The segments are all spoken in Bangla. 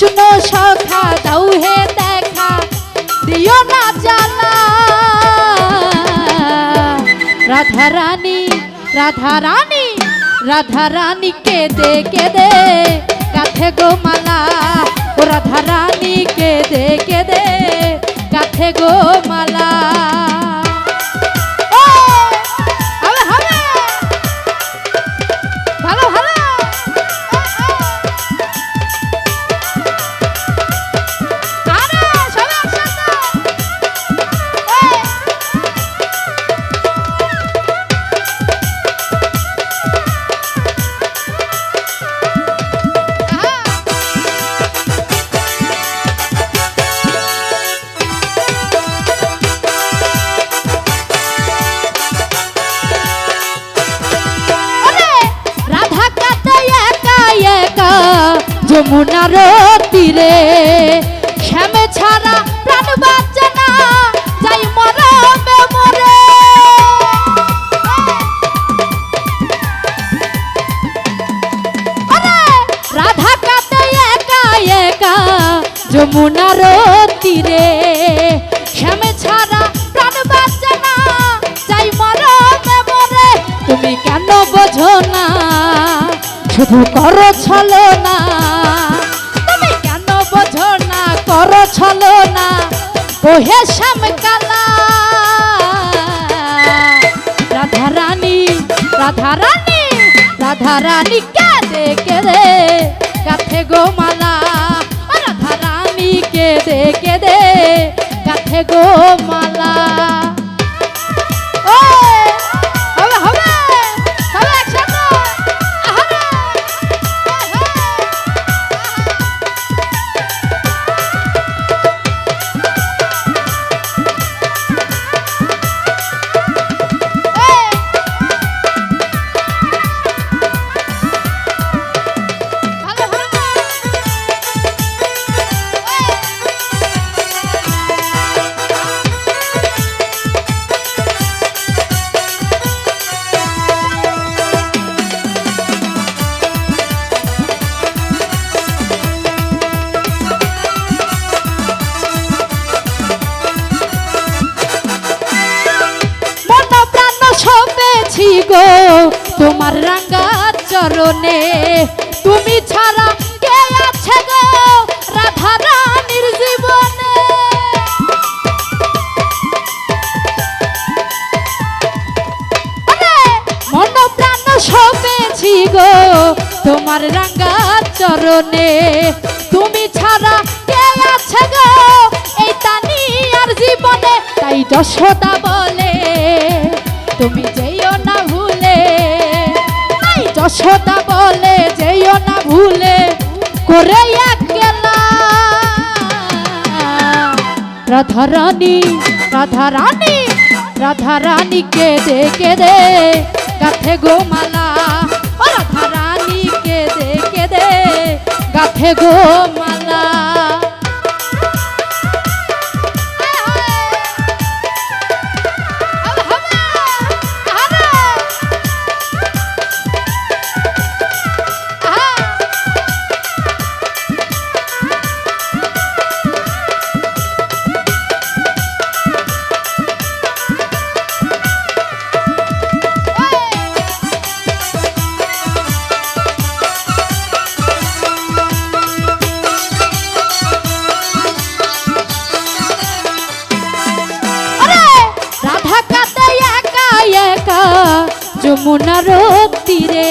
কৃষ্ণ সখা দাও হে দেখা, দিও না জ্বালা। রাধা রানী রাধা রানী রাধা রানী কে দে কে দে কাথে গো মালা ও রাধা রানী কে দে কে দে কাথে গো মালা যমুনার তীরে শ্যামে ছাড়া প্রাণ বাঁচে না, যাই মরবে মরে। রাধা কাতে একা একা যমুনার তীরে শুধু করো ছলো না। তুমি কেন বোঝো না? করো ছলো না। ওহে শ্যাম কালা। রাধা রানী রাধা রানী রাধা রানী কে দে কে দে কাথে গো মালা। রাধা রানী কে দে কে দে কাথে গো মালা। তোমার রাঙ্গা চরণে, তুমি ছাড়া কে আছে গো রাধা রানীর জীবনে? মন প্রাণ সপেছি গো তোমার রাঙ্গা চরণে, তুমি ছাড়া কে আছে গো এই তানি আর জীবনে? তাই যশোদা বলে যশোদা বলে যেও না ভুলে করে একলা রাধা রানী রাধা রানী রাধা রানী কে দে গাথে গো মালা। ও রাধা রানী কে দে গাথে গো যমুনার তীরে,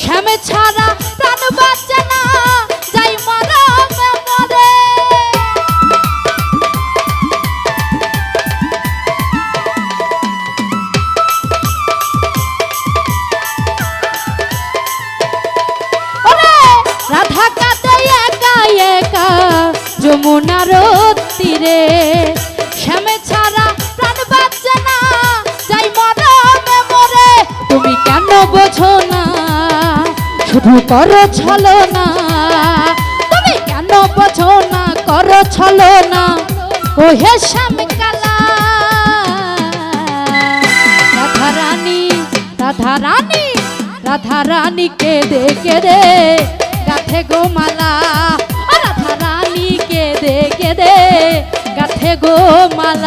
শ্যামে ছাড়া প্রাণ বাঁচে না, যাই মরে। রাধা কাতে একা একা যমুনার তীরে করো ছলো না তুমি কেন বোঝো না করো ছলো না ও হে স্বামী কালা রাধা রানী রাধা রানী রাধা রানী কেঁদে কেঁদে, গাথে গো মালা। রাধা রানী কেঁদে কেঁদে, গাথে গো মালা।